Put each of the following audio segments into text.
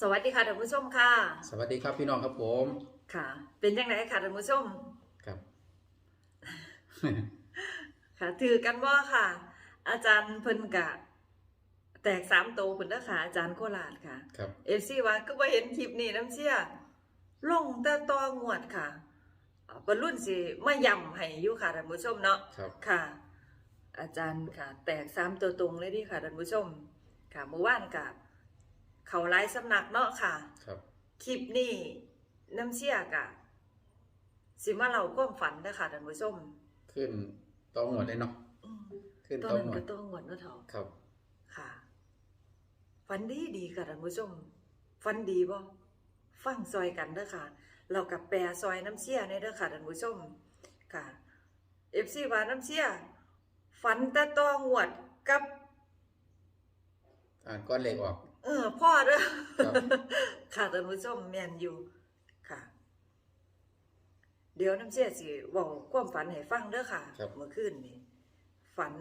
สวัสดีค่ะท่านผู้ชมค่ะ สวัสดีครับพี่น้องครับผม ค่ะ เป็นยังไงค่ะท่านผู้ชม ครับ ค่ะ ถือกันว่าค่ะ อาจารย์เพิ่นกะ แตกสามโตวเพิ่นเด้อค่ะอาจารย์โคราชค่ะ ครับเอฟซีว่าก็บ่เห็นคลิปนี้น้ำเชี่ยลงแต่ตองวดค่ะเอ่อบรรลุนสิมาย่ำให้อยู่ค่ะท่านผู้ชมเนาะครับ ค่ะ อาจารย์ค่ะ แตกสามตัวตรงเลยดิค่ะท่านผู้ชม ค่ะเมื่อวานกับ เขาไลฟ์สำนักเนาะค่ะ ครับ คลิปนี้น้ำเชี่ยกะ สิมาเล่าความฝันนะคะท่านผู้ชมขึ้นต้องหมดเลยเนาะอืมขึ้นตัวต้องนั้นหมก็ดตัวงวดเนาะเถาะครับ ค่ะ ฝันดีดีค่ะท่านผู้ชมฝันดีบ่ฟังซอยกันเด้อค่ะ เรากับแปรซอยน้ำเชี่ยในเด้อค่ะท่านผู้ชมค่ะเอฟซีว่าน้ำเชี่ยฝันแต่ตองวดกับ อ่านก้อนเหล็กออก เออ พ่อเด้อครับ ค่ะท่านผู้ชมแม่นอยู่ค่ะ เดี๋ยวน้ำเชี่ยสิเว้าความฝันให้ฟังเด้อค่ะ ครับ เมื่อคืนนี้ฝัน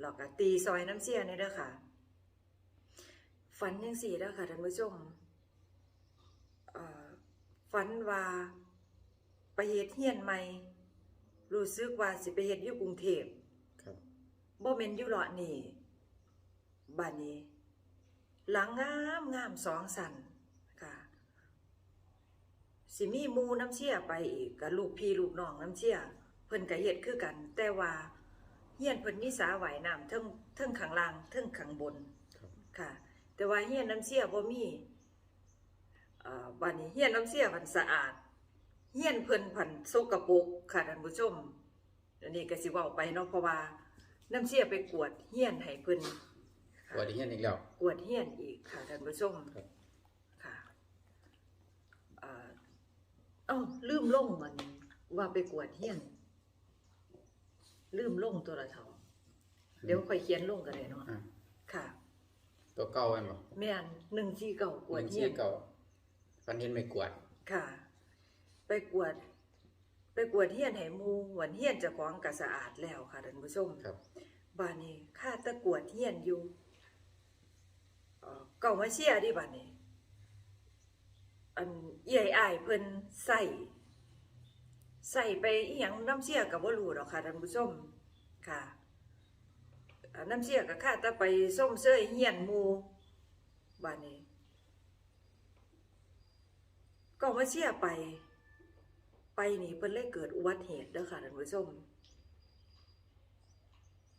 หลอกกตีซอยน้ำเชี่ยนี่เด้อค่ะ ฝันยังสี่เด้อค่ะท่านผู้ชมเอ่อฝันว่าไปเฮ็ดเฮียนใหม่รู้สึกว่าสิไปเฮ็ดอยู่กรุงเทพ ครับ บ่แม่นอยู่เลาะนี่บ้านนี้ หลังงามงามสองสันค่ะสิมีหมูน้ำเชี่ยไปอีกกับลูกพี่ลูกน้องน้ำเชี่ยเพิ่นก็เฮ็ดคือกัน แต่ว่าเฮียนเพิ่นมีสาไหวายน้ำเทิงเทิงข้างล่างเทิงข้างบนครับค่ะ แต่ว่าเฮียนน้ำเชี่ยบ่มีเอ่อบ้านนี้เฮียนน้ำเชี่ยมันสะอาด เฮียนเพิ่นผันสกปรกค่ะท่านผู้ชมอันนี้ก็สิเว้าไปเนาะเพราะว่าน้ำเชี่ยไปกวดเฮียนให้เพิ่น ค่ะวันนี้เฮียนอีกแล้วกวดเฮียนอีกค่ะท่านผู้ชมครับ ค่ะเอ่อเอ้าลืมลงมันว่าไปกวดเฮียน ลืมลงตัวละเท่าเดี๋ยวค่อยเขียนลงกันเลยเนาะอะ ค่ะ ตัวเก่าอันบ่แม่นหนึ่งที่เก่ากวดหนึ่งเฮีที่ยน เก่าฟันเห็นไม่กวาดค่ะ ไปกวด ไปกวดเฮียนให้หมูหวนเฮียนเจะของกะสะอาดแล้วค่ะท่านผู้ชมครับ บ้านนี้ข้าตะกวดเฮียนอยู่ เก่ามาเชียดิบ้านนี้อันใหญ่อายเพิ่นใส่ใส่ไปอีหยังน้ำเชียกับว่ารู้หรอกค่ะท่านผู้ชมค่ะน้ำเชียกับข้าตะไปส้มเสื้อเฮียนมูบ้านนี้เก่ามาเชียไป ไปนี่เพิ่นเลยเกิดอุบัติเหตุเด้อค่ะท่านผู้ชม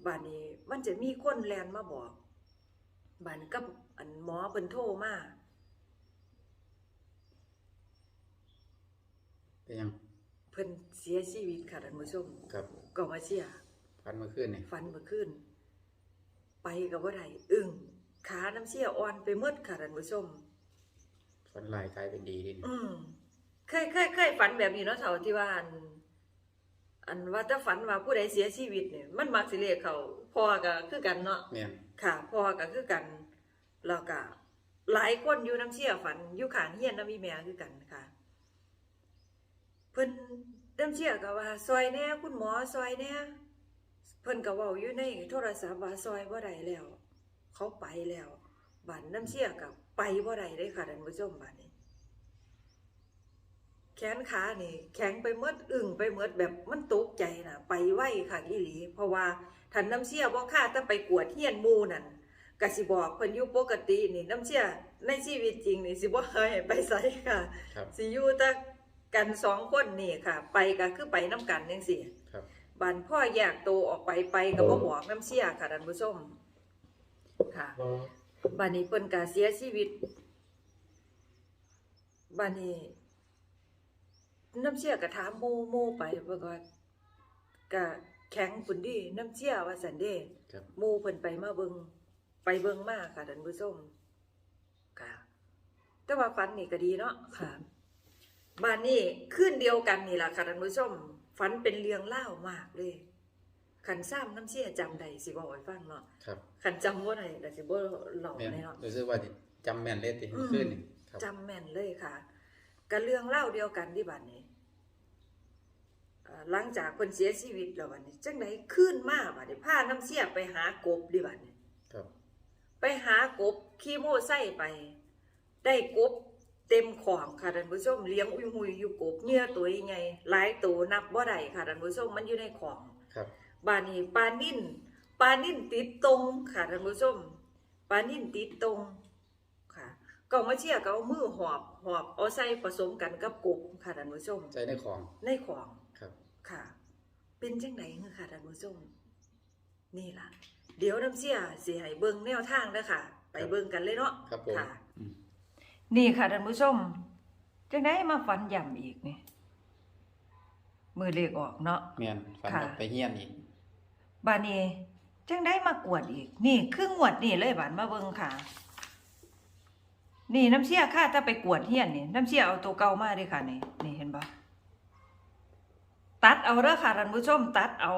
บ้านนี้มันจะมีคนแลนมาบอกบ้านกับ อันหมอเพิ่นโทรมาเป็นยังเพิ่นเสียชีวิตค่ะท่านผู้ชมครับก็มาเชียฟันเมื่อคืนนี่ฟันเมื่อคืนไปกับว่าไรอึ้งขาน้ำเชี่ยอ่อนไปหมดค่ะท่านผู้ชมฟันลายกลายเป็นดีดิอืมเคยเคยเคยฝันแบบนี้เนาะเท่าที่ว่าอัน อันว่าถ้าฝันว่าผู้ใดเสียชีวิตเนี่ยมันมักสิเรียกเขาพ่อก็คือกันเนาะแม่นค่ะพ่อก็คือกัน แล้วก็หลายคนอยู่น้ำเชี่ยฝันอยู่ขางเฮียนน้ำมีแม่คือกันค่ะ เพิ่นน้ำเชี่ยก็ว่า ซอยแน่คุณหมอซอยแน่เพิ่นก็ว้าอยู่ในโทรศัพท์ว่าซอยบ่ได้แล้ว เขาไปแล้วบัดน้ำเชี่ยก็ไปบ่ได้เลยค่ะท่านผู้ชมบัดนี้ แขนขานี่ แข็งไปหมดอึ่งไปหมดแบบมันตกใจนะไปไหวค่ะอีหลี เพราะว่าทันน้ำเชี่ยบ่ค่าถ้าไปกวดเฮียนมูนั่น ก็สิบอกเพิ่นอยู่ปกตินี่น้ำเชี่ยในชีวิตจริงนี่สิบ่เคยให้ไปไสค่ะ ครับ สิอยู่แต่กันสองคนนี่ค่ะ ไปก็คือไปน้ำกันจังซี่ครับ บันพ่อแยกตัวออกไปไปก็บ่บอกน้ำเชี่ยค่ะท่านผู้ชมค่ะ บัดนี้เพิ่นก็เสียชีวิตบัดนี้น้ำเชี่ยก็ถามหมู่หมู่ไปเพิ่นก็ก็แข็งปุ่นดีน้ำเชี่ยว่าซั่นเด้ครับ หมู่เพิ่นไปมาเบิง ไปเบิงมาค่ะท่านผู้ชมค่ะ แต่ว่าฝันนี่ก็ดีเนาะค่ะบ้านนี้คืนเดียวกันนี่ล่ะค่ะท่านผู้ชมฝันเป็นเรื่องเล่าวมากเลยขันซ้ำน้ำเชี่ยจำได้สิบอกให้ฟังเนาะครับขันจำว่าไหนแต่สิบ่หลอกแม่นแน่เนาะรู้สึกว่าจำแม่นเลยติอืมเมื่อคืนนี่ครับจำแม่นเลยค่ะกับเรื่องเล่าเดียวกันที่บ้านนี้เอ่อหลังจากคนเสียชีวิตแล้วบัดนี้จังไดขึ้นมาบัดนี้พาน้ำเสียไปหากบดิบัดนี้ครับ ไปหากบขี้โม่ไส้ไป ได้กบเต็มของค่ะท่านผู้ชมเลี้ยงอุ้ยหุยอยู่กบเหนื้อตัวใหญ่หลายตัวนับบ่ได้ค่ะท่านผู้ชมมันอยู่ในของครับบานี้ปลานิ่นปลานิ่นติดตรงค่ะท่านผู้ชมปลานิ่นติดตรงค่ะก็มาเชี่ยก็เอามือหอบหอบเอาใส่ผสมกันกับกบค่ะท่านผู้ชมใจในของในของครับ ค่ะ เป็นจังไดเงค่ะท่านผู้ชมนี่ล่ะ เดี๋ยวน้ำเชี่ยสิให้เบิ่งแนวทางเด้อค่ะ ไปเบิ่งกันเลยเนาะครับผม ค่ะอืมนี่ค่ะท่านผู้ชมจังไดมาฝันย่ำอีกนี่มือเลขออกเนาะ แม่นฝันค่ะว่าไปเฮียนอีกบานี้จังได้มากวดอีก นี่คืองวดนี่เลยบานมาเบิ่งค่ะ นี่น้ำเชี่ยค่าถ้าไปกวดเฮียนนี่น้ำเชี่ยเอาตัวเก่ามาเด้ค่ะนี่นี่เห็นบ่ตัดเอาเด้อค่ะท่านผู้ชม ตัดเอา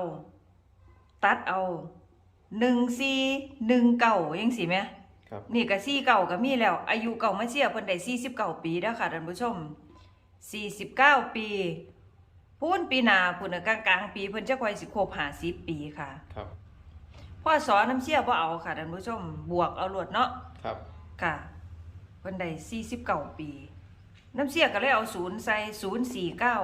ตัดเอา หนึ่งสี่หนึ่งเก่ายังสิแม่ครับ นี่ก็สี่เก่าก็มีแล้ว อายุเก่ามาเชี่ยเพิ่นได้สี่สิบเก้าปีแล้วค่ะท่านผู้ชมสี่สิบเก้าปีพูนปีหนาพูนน่ะกลางกลางๆปีเพิ่นจะค่อยสิครบห้าสิบปีค่ะ ครับพ่อสอนน้ำเชี่ยบ่เอาค่ะท่านผู้ชม บวกเอาโลดเนาะครับ ค่ะเพิ่นได้สี่สิบเก้าปี น้ำเชี่ยก็เลยเอาศูนย์ใส่ศูนย์สี่เก้า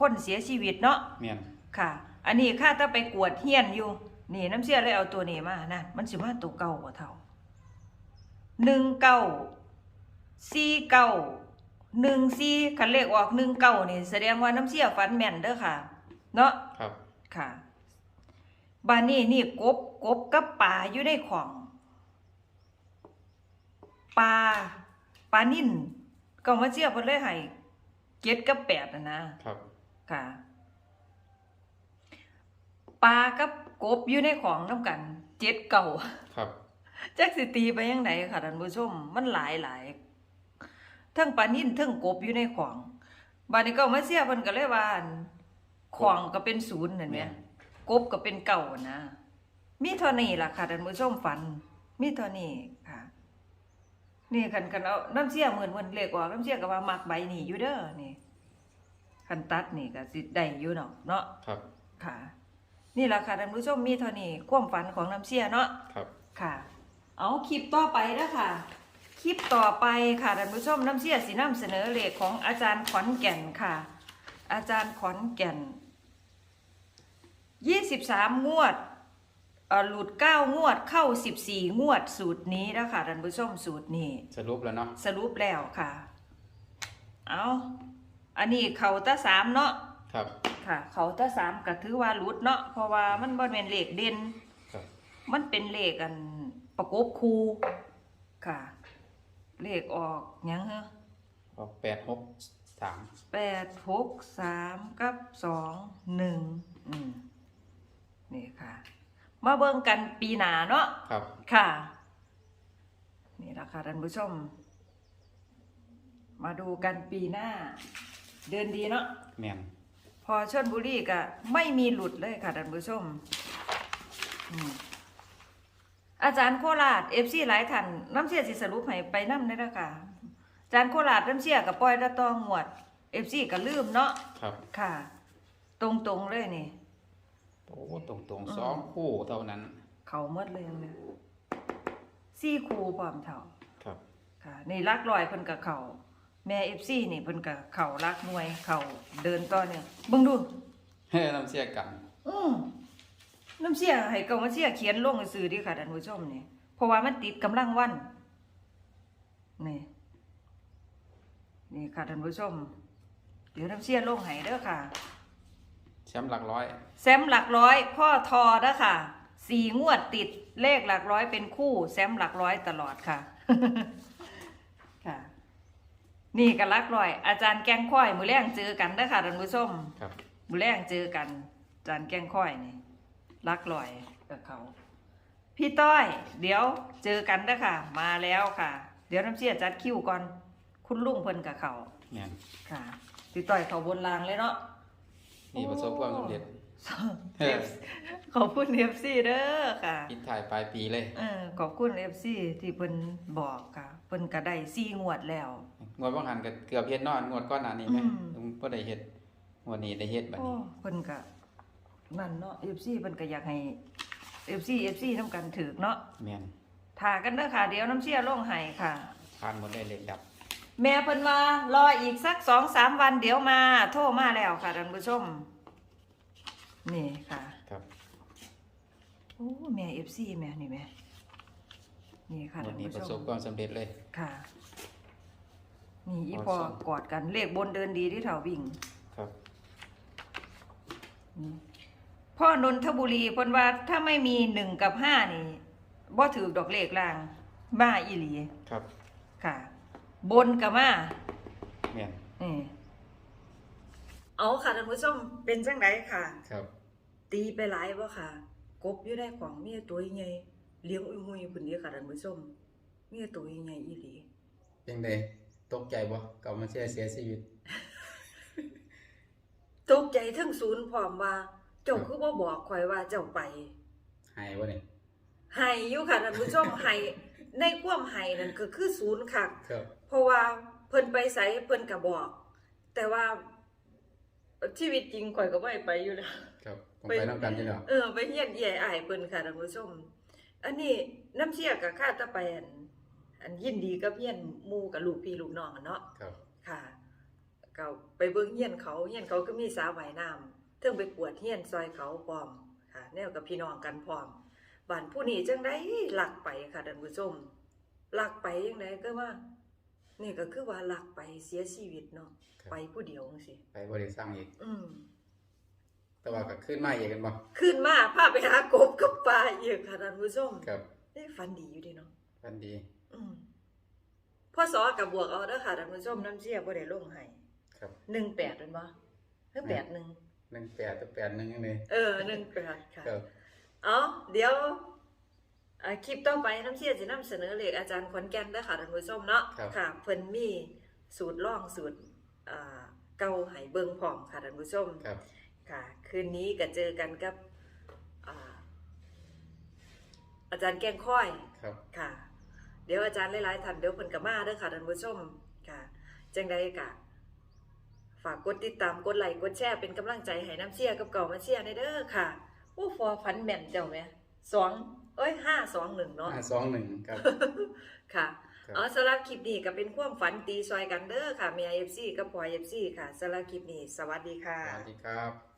คนเสียชีวิตเนาะแม่นค่ะ อันนี้ค่าถ้าไปกวดเฮียนอยู่ นี่น้ำเชี่ยเลยเอาตัวนี้มานั่นมันสิมาตัวเก่ากว่าเท่าหนึ่งเก้าสี่เก้าหนึ่งสี่คันเลขออกหนึ่งเก้านี่แสดงว่าน้ำเชี่ยฝันแม่นเด้อค่ะ เนาะครับ ค่ะบานนี้นี่กบกบกับปลาอยู่ในของปลาปลานิ่นก็มาเจียบเพิ่นเลยให้เจ็ดกับแปดนะนะครับ ค่ะปลากับ กบอยู่ในของน้ำกันเจ็ดเก่าครับจักสิตีไปยังไงค่ะท่านผู้ชมมันหลายหลายทั้งปลานิ่นทั้งกบอยู่ในของบานนี้ก็มาเสียเพิ่นก็เลยว่าอั่นของก็เป็นศูนย์นั่นแหมกบก็เป็นเก่านะมีเท่านี้ล่ะค่ะท่านผู้ชมฝัน มีเท่านี้ค่ะ นี่คันคันเอาน้ำเสียเหมือนเหมือนเลขออกน้ำเสียก็ว่ามักใบนี่อยู่เด้อนี่คันตัดนี่ก็สิได้อยู่เนาะเนาะครับ ค่ะ นี่ล่ะค่ะท่านผู้ชมมีเท่านี้ความฝันของน้ำเสียเนาะครับ ค่ะ เอาคลิปต่อไปนะค่ะ คลิปต่อไปค่ะท่านผู้ชมน้ำเสียสีน้ำเสนอเลขของอาจารย์ขอนแก่นค่ะ อาจารย์ขอนแก่นยี่สิบสามงวดเอ่อหลุดเก้างวดเข้าสิบสี่งวดสูตรนี้นะคะท่านผู้ชมสูตรนี้ สรุปแล้วเนาะสรุปแล้วค่ะ เอาอันนี้เขาตาสามเนาะครับ ค่ะ เขาตาสามก็ถือว่าหลุดเนาะเพราะว่ามันบ่เป็นเลขเด่นครับ มันเป็นเลขอันประกบคูค่ะ เลขออกหยังฮะออกแปดหกสามแปดหกสามกับสองหนึ่งอืมนี่ค่ะ มาเบิ่งกันปีหนาเนาะ ครับ ค่ะ นี่ละค่ะท่านผู้ชม มาดูกันปีหน้า เดือนดีเนาะ แม่น พอชนบุรีก็ไม่มีหลุดเลยค่ะท่านผู้ชมอืมอาจารย์โคราชเอฟซีหลายท่านน้ำเสียสิสรุปให้ไปน้ำได้แล้วค่ะอาจารย์โคราชน้ำเสียกับปล่อยตะตองหวดเอฟซีก็ลืมเนาะครับค่ะ ตรงๆเลยนี่โอ้ตรงตรงๆสองคู่เท่านั้น เขาหมดเลยเนี่ยซี่ครูพร้อมเท่าครับ ค่ะนี่รักลอยเพิ่นกับเขา แม่เอฟซีนี่เพิ่นกับเขารักหน่วยเขาเดินต่อเนี่ยเบิ่งดูเฮ้ยน้ำเสียกันอือน้ำเสียให้เก่ามาเสียเขียนลงซื่อๆดิค่ะท่านผู้ชมนี่เพราะว่ามันติดกำลังวันนี่นี่ค่ะท่านผู้ชม เดี๋ยวน้ำเสียลงให้เด้อค่ะแชมป์หลักร้อยแซมหลักร้อยพ่อทอเด้อค่ะสี่งวดติดเลขหลักร้อยเป็นคู่แซมหลักร้อยตลอดค่ะค่ะ นี่ก็หลักร้อย อาจารย์แกงค่อย มือแรงเจอกันเด้อค่ะท่านผู้ชมครับ มือแรงเจอกัน อาจารย์แกงค่อยนี่รักลอยกับเขา พี่ต้อย เดี๋ยวเจอกันเด้อค่ะ มาแล้วค่ะ เดี๋ยวน้ำเสียจัดคิวก่อน คุณลุงเพิ่นกับเขาแม่นค่ะ พี่ต้อยเขาบนรางเลยเนาะ นี่ประสบความสำเร็จ เอฟขอบคุณเอฟซีเด้อค่ะปิดถ่ายปลายปีเลย เออขอบคุณเอฟซีที่เพิ่นบอกค่ะเพิ่นก็ได้ซี่งวดแล้ว งวดว่างหันก็เกือบเฮ็ดนอนงวดก้อนหน้านี้ไหมอืมบ่ได้เฮ็ดงวดนี้ได้เฮ็ดบัดโอ้นี้เพิ่นก็นั่นเนาะเอฟซีเพิ่นก็อยากให้เอฟซีเอฟซีนํกันถือเนาะแม่นถ่ากันเด้อค่ะ เดี๋ยวน้ำเชี่ยลงให้ค่ะ ผ่านหมดเลยเลขดับ แม่เพิ่นว่ารออีกสักสองสามวันเดี๋ยวมา โทรมาแล้วค่ะท่านผู้ชม นี่ค่ะ ครับโอ้แม่เอฟซีแม่นี่แม่นี่ค่ะวัท่านนนี้ผู้ประชสบมความสำเร็จเลย ค่ะ นี่อีอ๋อพอสองกอดกันเลขบนเดินดีที่เถาวิ่ง ครับนี่พ่อนนทบุรีเพิ่นว่าถ้าไม่มีหนึ่งกับห้านี่บ่ถือดอกเลขล่างมาอีหลี ครับ ค่ะ บนกับมาแม่นนี่ เอาค่ะท่านผู้ชมเป็นจังไดค่ะ ครับ ตีไปหลายบ่ค่ะ กบอยู่ได้ของเมียตัวใหญ่เลี้ยงอุ้ยมุยพุ่นเดียวค่ะท่านผู้ชมเมียตัวใหญ่อีหลีเป็นไดตกใจบ่เก่ามาเสียเสียชีวิต ตกใจทั้งศูนย์พร้อมว่า เจ้าคือบ่บอกข่อยว่าเจ้าไปหายบ่นี่ให้อยู่ค่ะท่านผู้ชมให้ในความให้นั่นก็คือศูนย์ค่ะครับเพราะว่าเพิ่นไปไสเพิ่นก็บอก แต่ว่า ชีวิตจริงข่อยก็บ่ให้ไปอยู่แล้ว ครับผมไปไปนำกันอยู่แล้วเออไปเฮียนใหญ่อายเพิ่นค่ะท่านผู้ชม อันนี้น้ำเชี่ยกับข้าตะไปอันอันยินดีกับเฮียนหมู่กับลูกพี่ลูกน้องอะเนาะ ครับค่ะก็ไปเบิ่งเฮียนเขาเฮียนเขาก็มีสระว่ายน้ำเทิงไปปวดเฮียนซอยเขาพร้อมค่ะแนวกับพี่น้องกันพร้อมบ้านผู้นี้จังได๋ลักไปค่ะท่านผู้ชมลักไปจังไดก็ว่า นี่ก็คือว่าลักไปเสียชีวิตเนาะครับ ไปผู้เดียวจังซี่ไปบ่ได้สร้างอีก อืมแต่ว่าก็ขึ้นมาอีกกันบ่ขึ้นมาพาไปหากบกับปลาอีกค่ะท่านผู้ชมครับได้ฟันดีอยู่เดีเนาะพันดีอืมพ่อสอกับบวกเอาเด้อค่ะท่านผู้ชมน้ำเชี่ยบ่ได้ลงให้ครับหนึ่งแปดเป็นบ่เฮ้ยแปดหนึ่ง18กับ81จังได๋เออหนึ่งแปดค่ะ ครับ เอาเดี๋ยว อ่าคลิปต่อไปน้ำเชี่ยจะนำเสนอเลขอาจารย์ขอนแก่นเด้อค่ะท่านผู้ชมเนาะครับ ค่ะเพิ่นมีสูตรล่องสูตรอ่าเกาไหเบิงพร้อมค่ะท่านผู้ชม ครับ ค่ะ คืนนี้ก็เจอกันกับอ่าอาจารย์แกงค่อย ครับ ค่ะ เดี๋ยวอาจารย์หลายๆท่านเดี๋ยวเพิ่นก็มาเด้อค่ะท่านผู้ชมค่ะ จังใดกะฝากกดติดตามกดไลค์กดแชร์เป็นกำลังใจให้น้ำเชียร์กับเก่ามาเชียร์ในเด้อค่ะ โอ้ฟอฟันแม่นเจ้าแม่สอง เอ้ยห้าสองหนึ่งเนาะ521ครับ ค่ะครับเอาสำหรับคลิปนี้ก็เป็นความฝันตีซอยกันเด้อค่ะเมียเอฟซีกับพอยเอฟซีค่ะสำหรับคลิปนี้สวัสดีค่ะ สวัสดีครับ